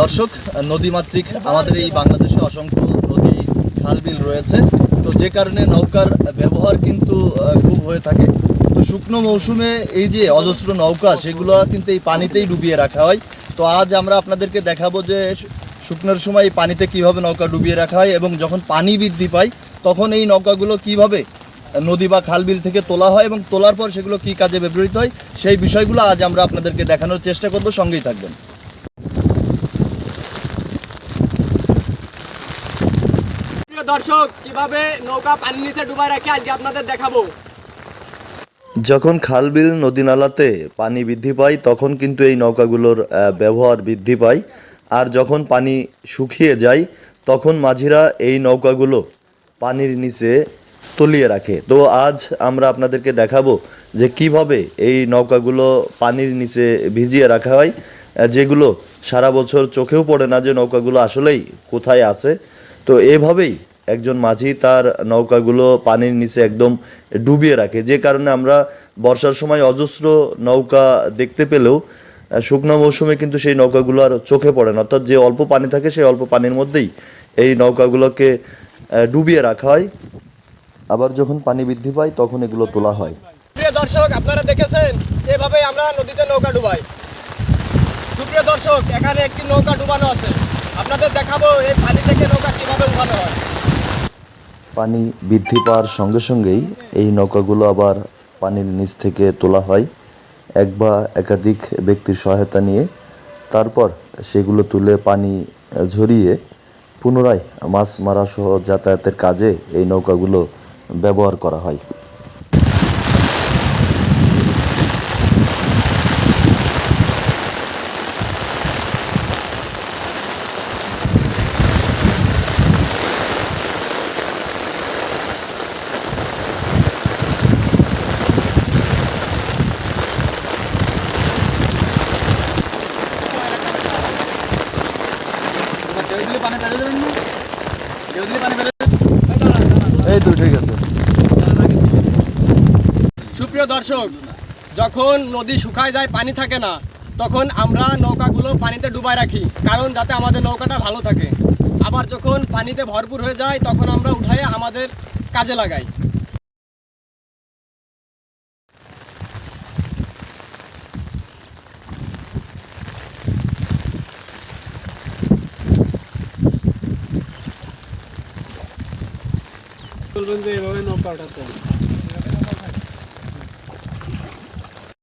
দর্শক, নদীমাতৃক, আমাদের এই বাংলাদেশে অসংখ্য নদী, খালবিল রয়েছে। তো যে কারণে নৌকার ব্যবহার কিন্তু খুব হয়ে থাকে। তো শুকনো মৌসুমে এই যে অজস্র নৌকা, সেগুলো কিন্তু এই পানিতেই ডুবিয়ে রাখা হয়। তো আজ আমরা আপনাদেরকে দেখাবো যে শুকনোর সময় এই পানিতে কীভাবে নৌকা ডুবিয়ে রাখা হয় এবং যখন পানি বৃদ্ধি পায়, তখন এই নৌকাগুলো কীভাবে নদী বা খালবিল থেকে তোলা হয় এবং তোলার পর সেগুলো কি কাজে ব্যবহৃত হয়, সেই বিষয়গুলো আজ আমরা আপনাদেরকে দেখানোর চেষ্টা করব। সঙ্গেই থাকবেন। দর্শক, কীভাবে নৌকা পানির নিচে ডুবাই রাখে আজকে আপনাদের দেখাবো। যখন খালবিল নদী নালাতে পানি বৃদ্ধি পায়, তখন কিন্তু এই নৌকাগুলোর ব্যবহার বৃদ্ধি পায়। আর যখন পানি শুকিয়ে যায়, তখন মাঝিরা এই নৌকাগুলো পানির নিচে তলিয়ে রাখে। তো আজ আমরা আপনাদেরকে দেখাবো যে কীভাবে এই নৌকাগুলো পানির নিচে ভিজিয়ে রাখা হয়, যেগুলো সারা বছর চোখেও পড়ে না যে নৌকাগুলো আসলেই কোথায় আছে। তো এভাবেই একজন মাঝি তার নৌকাগুলো পানির নিচে একদম ডুবিয়ে রাখে। যে কারণে আমরা বর্ষার সময় অজস্র নৌকা দেখতে পেলেও শুকনো মৌসুমে কিন্তু সেই নৌকাগুলো আর চোখে পড়ে না। অর্থাৎ যে অল্প পানি থাকে সেই অল্প পানির মধ্যেই এই নৌকাগুলোকে ডুবিয়ে রাখা হয়। আবার যখন পানি বৃদ্ধি পায় তখন এগুলো তোলা হয়। প্রিয় দর্শক, আপনারা দেখেছেন এভাবে আমরা নদীতে নৌকা ডুবাই। সুপ্রিয় দর্শক, এখানে একটি নৌকা ডুবানো আছে। আপনাদের দেখাবো এই পানি থেকে নৌকা কীভাবে উঠানো হয়। পানি বৃদ্ধি পাওয়ার সঙ্গে সঙ্গেই এই নৌকাগুলো আবার পানির নিচ থেকে তোলা হয়, এক বা একাধিক ব্যক্তির সহায়তা নিয়ে। তারপর সেগুলো তুলে পানি ঝরিয়ে পুনরায় মাছ মারা সহ যাতায়াতের কাজে এই নৌকাগুলো ব্যবহার করা হয়। এই তো ঠিক আছে। সুপ্রিয় দর্শক যখন নদী শুকায় যায় পানি থাকে না তখন আমরা নৌকাগুলো পানিতে ডুবাই রাখি কারণ যাতে আমাদের নৌকাটা ভালো থাকে। আবার যখন পানিতে ভরপুর হয়ে যায় তখন আমরা উঠাই আমাদের কাজে লাগাই। বলবেন যে এভাবে নৌকা ওঠাতে